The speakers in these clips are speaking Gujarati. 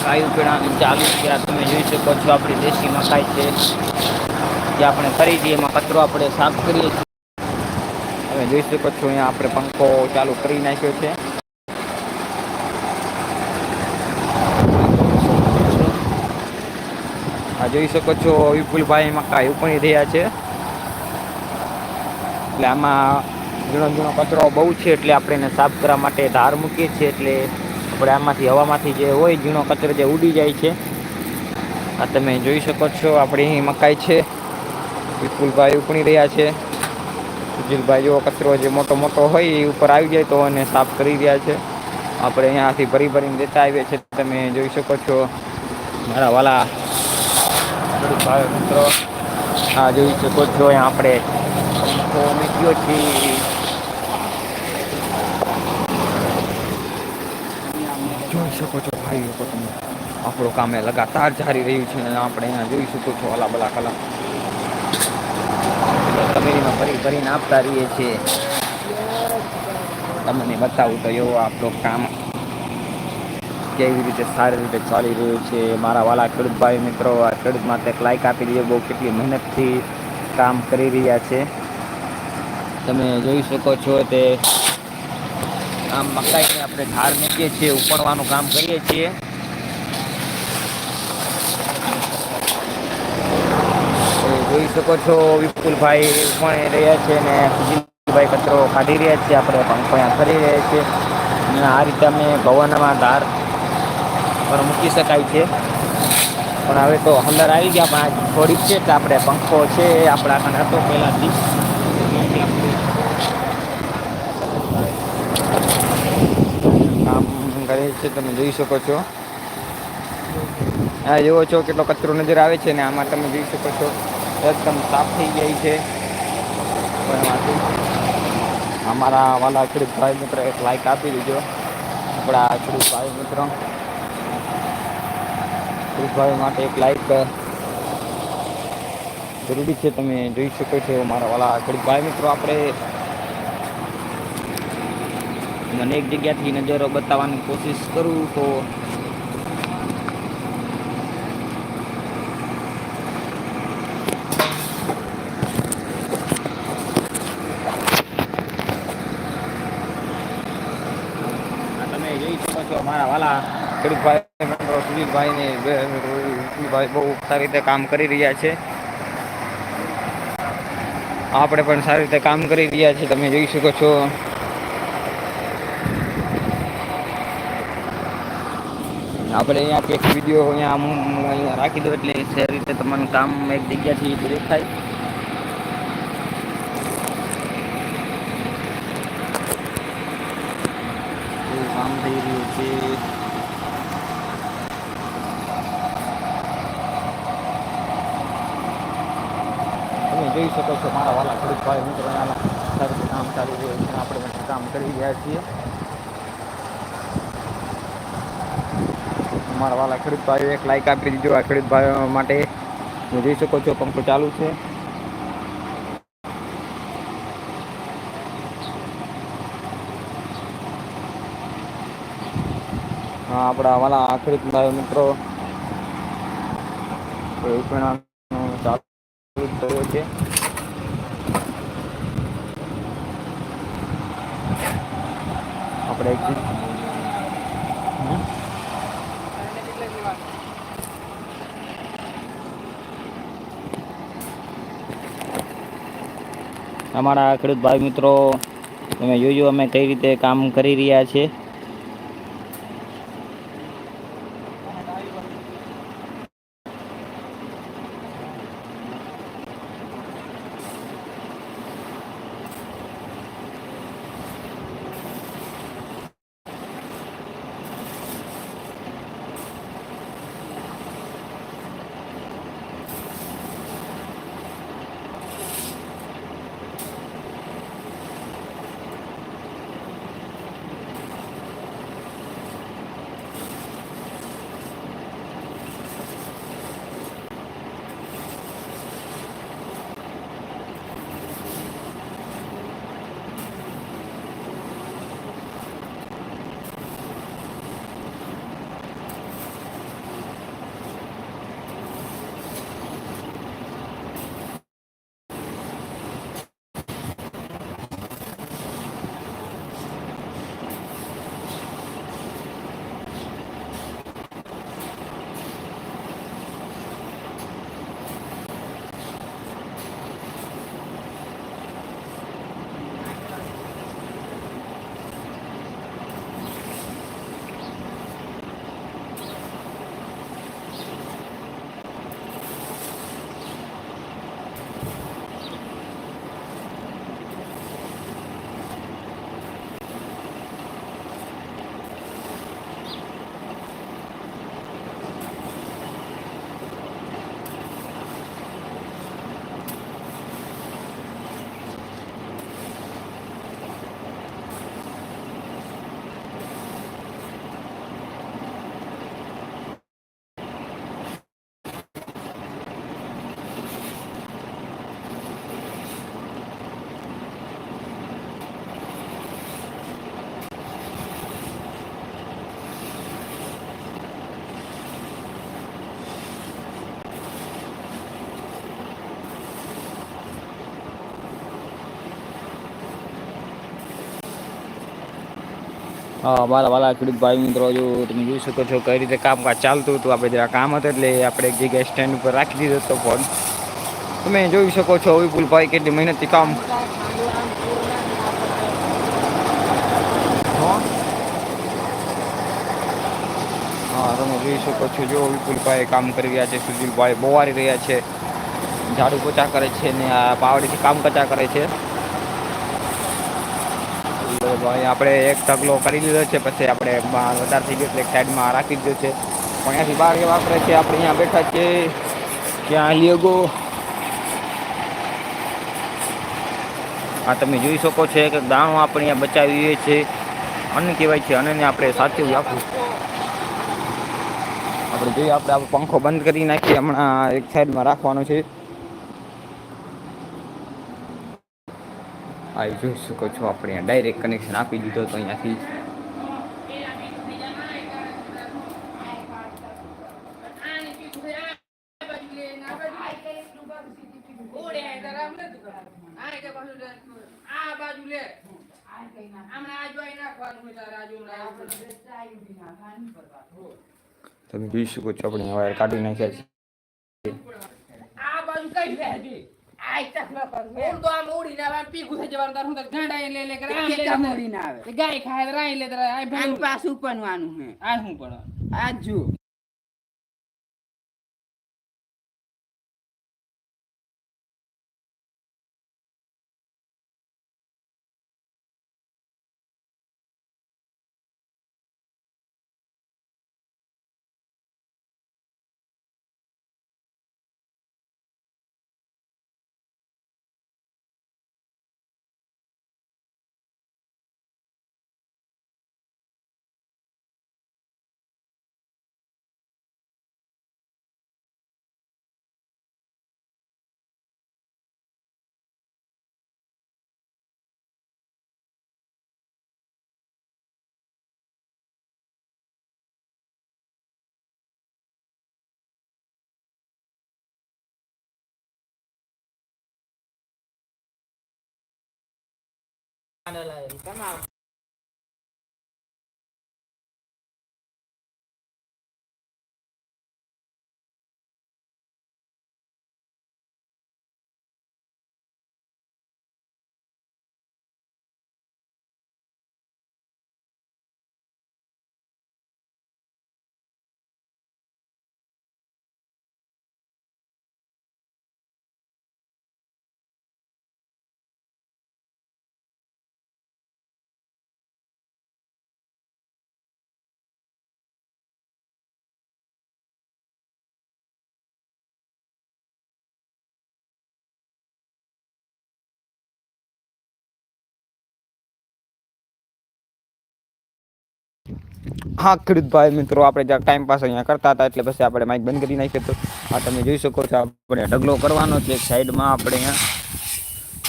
મકાઈ પીણાની ચાલુ છે. તમે જોઈ શકો છો, આપણી દેશી મકાઈ છે. જે આપણે ખરીદીએ એમાં કચરો આપણે સાફ કરીએ છીએ. તમે જોઈ શકો છો, અહીંયા આપણે પંખો ચાલુ કરી નાખ્યો છે. આ જોઈ શકો છો, વિપુલભાઈ મકાઈ ઉપણી રહ્યા છે. એટલે આમાં ઝીણો ઝીણો કચરો બહુ છે, એટલે આપણે એને સાફ કરવા માટે ધાર મૂકીએ છીએ, એટલે આપણે આમાંથી હવામાંથી જે હોય, ઝીણો કચરો જે ઉડી જાય છે, આ તમે જોઈ શકો છો, આપણી અહીં મકાઈ છે. વિપુલભાઈ ઉપણી રહ્યા છે. સુજીલભાઈ જેવો કચરો જે મોટો મોટો હોય, એ ઉપર આવી જાય તો એને સાફ કરી રહ્યા છે. આપણે અહીંયાથી ભરી ભરીને દેતા આવીએ છીએ, તમે જોઈ શકો છો. મારા વાલા મિત્રો આ જોઈ શકો છો, અહીંયા આપણે તો મૂક્યો છે જોઈ શકો છો ભાઈ લોકો તમે. આપણું કામે લગાતાર જારી રહ્યું છે અને આપણે અહીંયા જોઈ શકો છો અલા બલા કલા તમેરીમાં ફરી ભરીને આપતા રહીએ છીએ. તમને બતાવું તો એવો આપણું કામ કેવી રીતે સારી રીતે ચાલી રહ્યું છે. મારા વાલા ખેડૂત ભાઈ મિત્રો ખેડૂત માટે એક લાઈક આપી દીધો, બહુ કેટલી મહેનતથી કામ કરી રહ્યા છે. તમે જોઈ શકો છો તે આમ મકાઈને આપણે ધાર મૂકીએ છીએ, ઉપડવાનું કામ કરીએ છીએ. જોઈ શકો છો, વિપુલભાઈ પણ રહ્યા છે ને સુજીભાઈ કચરો કાઢી રહ્યા છીએ આપણે પંખો અહીંયા કરી રહ્યા છીએ. અને આ રીતે અમે ભવનમાં ધાર પર મૂકી શકાય છે. પણ હવે તો અંદર આવી ગયા, પણ થોડીક છે કે આપણે પંખો છે આપણા કને હતો પહેલાંથી કામ કરે છે, તમે જોઈ શકો છો. આ જુઓ છો કેટલો કચરો નજર આવે છે ને આમાં તમે જોઈ શકો છો. એકદમ સાફ થઈ જાય છે. અમારા વાલા ખેડૂત ભાઈ મિત્ર એક લાઈક આપી દીજો આપણા ખેડૂત ભાઈ મિત્રો. ખેડૂત ભાઈ માટે એક લાઈક જરૂરી છે, તમે જોઈ શકો છો. મારા વાલા ખેડૂત ભાઈ મિત્રો, આપણે મને એક જગ્યાથી નજરો બતાવવાની કોશિશ કરું તો તમે જોઈ શકો છો મારા વાલા ખેડૂતભાઈ સુજીતભાઈ ને બહુ સારી રીતે કામ કરી રહ્યા છે. આપણે પણ સારી રીતે કામ કરી રહ્યા છીએ તમે જોઈ શકો છો. આપણે અહીંયા એક વીડિયો અહીંયા અહીંયા રાખી દો એટલે સારી રીતે તમારું કામ એક જગ્યાથી દેખાય એવું કામ થઈ રહ્યું છે. તમે જોઈ શકો છો મારા વાલા ખેડૂત ભાઈ મિત્રો સારું રીતે કામ ચાલી રહ્યું છે. આપણે પણ કામ કરી રહ્યા છીએ. મારા વાલા ખેડૂત ભાઈઓ એક લાઈક આપી દીધો આ ખેડૂત ભાઈઓ માટે. તમે જોઈ શકો છો પંખો ચાલુ છે. હા, આપણા વાલા ખેડૂત ભાઈઓ મિત્રો ચાલુ થયો છે. આપણે એક હમ? અમારા ખેડૂત ભાઈ મિત્રો તમે જોજો અમે કઈ રીતે કામ કરી રહ્યા છીએ. મારા વાલા ખેડૂત ભાઈ મિત્રો, જો તમે જોઈ શકો છો કઈ રીતે કામકાજ ચાલતું હતું આપણે જરા કામ હતું એટલે આપણે એક જગ્યાએ સ્ટેન્ડ ઉપર રાખી દીધો હતો ફોન તમે જોઈ શકો છો વિપુલભાઈ કેટલી મહેનતથી કામ હા? તમે જોઈ શકો છો, જો વિપુલભાઈ કામ કરી રહ્યા છે, સુજીલભાઈ બોવારી રહ્યા છે, ઝાડુ પોચા કરે છે ને આ પાવડીથી કામ કચા કરે છે. ભાઈ આપણે એક ઢગલો કરી લીધો છે, પછી આપણે વધારે થઈ ગયો એટલે સાઈડમાં રાખી દીધો છે. પણ અહીંયાથી બહાર એ વાપરે છે, આપણે અહીંયા બેઠા છે ત્યાં લિયોગો? આ તમે જોઈ શકો છો કે દાણો આપણે અહીંયા બચાવીએ છીએ અન્ન કહેવાય છે અને આપણે સાચવી આપવું આપણે જોઈએ, આપણે આપણો પંખો બંધ કરી નાખીએ, હમણાં એક સાઈડમાં રાખવાનો છે. આ જોઈ શકો છો. આપણે ડાયરેક્ટ કનેક્શન આપી દીધો તો અહીંયાથી. તમે જોઈ શકો છો, આપણે વાયર કાઢી નાખ્યા છે. આ બાજુ કઈ કર ઓર તો આમ પીકું થઈ જવાનું તાર ગાંડા લે લે કરે આમ લે. લે. ગાય ખાય રાય લે આય આનું ભાઈ પાછું આ હું. પણ. આ જો la dedicamos હા ખેડૂત ભાઈ મિત્રો, આપણે જ્યાં ટાઈમ પાસ અહીંયા કરતા હતા, એટલે પછી આપણે માઇક બંધ કરી નાખીએ તો આ તમે જોઈ શકો છો, આપણે ઢગલો કરવાનો છે સાઈડમાં આપણે અહીંયા.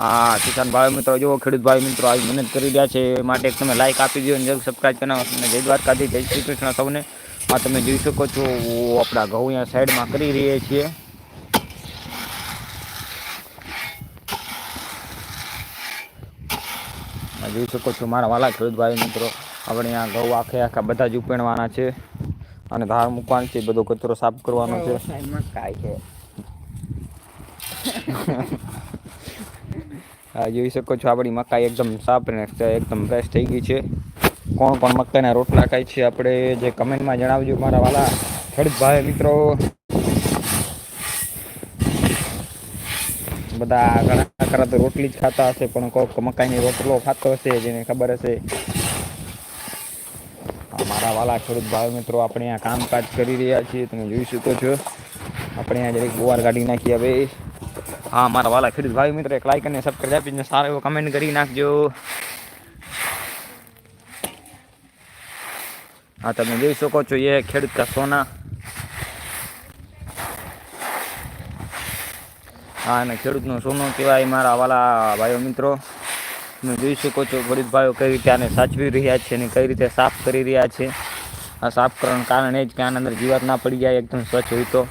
હા કિસાન ભાઈ મિત્રો, જુઓ ખેડૂત ભાઈ મિત્રો આવી મહેનત કરી રહ્યા છે માટે તમે લાઈક આપી દો અને જરૂર સબસ્ક્રાઈબ કરી અને જય દ્વારકાથી જય શ્રી કૃષ્ણ સૌને. આ તમે જોઈ શકો છો આપણા ઘઉં અહીંયા સાઈડમાં કરી રહ્યા છીએ. જોઈ શકો છો, મારા વાલા ખેડૂત ભાઈ મિત્રો. આપણે અહીંયા ઘઉં આખે આખા બધા જ ઉપેણવાના છે અને ધાર મૂકવાની છે બધો કચરો સાફ કરવાનો છે. હા આ જોઈ શકો છો આપણી મકાઈ એકદમ સાફ ને એકદમ ફ્રેશ થઈ ગઈ છે. કોણ કોણ મકાઈના રોટલા ખાય છે આપણે જે કમેન્ટમાં જણાવજો મારા વાલા ખેડૂત ભાઈ મિત્રો. બધા ઘણા ખરા તો રોટલી જ ખાતા હશે પણ કોઈક મકાઈની રોટલો ખાતો હશે જેને ખબર હશે. આ મારા વાલા ખેડૂત ભાઈ મિત્રો, આપણે અહીંયા કામકાજ કરી રહ્યા છીએ. તમે જોઈ શકો છો. આપણે અહીંયા જરીક બોવાર કાઢી નાખીએ હવે. હા, મારા વાલા ખેડૂત ભાઈ મિત્રો, એક લાઈક અને સબસ્ક્રાઈબ આપીને સારો એવો કમેન્ટ કરી નાખજો. હા, તમે જોઈ શકો છો, એ ખેડૂત કા સોના. હા, અને ખેડૂતનો સોનું કહેવાય મારા વાલા ભાઈઓ મિત્રો. તમે જોઈ શકો છો ભાઈઓ કઈ રીતે આને સાચવી રહ્યા છે અને કઈ રીતે સાફ કરી રહ્યા છે. આ સાફ કરવાનું કારણ એ જ કે આના અંદર જીવાત ના પડી જાય, એકદમ સ્વચ્છ હોય તો.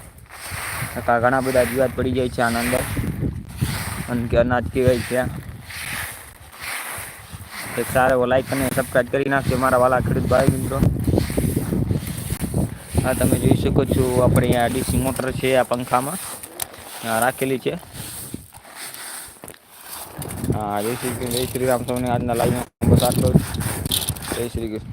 ઘણા બધા જીવાત પડી જાય છે આના અંદર. અને કે અનાજ કહેવાય છે એક સારા એવો લાઈક અને સબસ્ક્રાઈબ કરી નાખજો મારા વાલા ખેડૂત ભાઈ મિત્રો. આ તમે જોઈ શકો છો, આપણે આ ડીસી મોટર છે આ પંખામાં. રાખેલી છે. જય શ્રી જય શ્રી રામ સૌને આજના લાઈવ આટલો જય શ્રી કૃષ્ણ.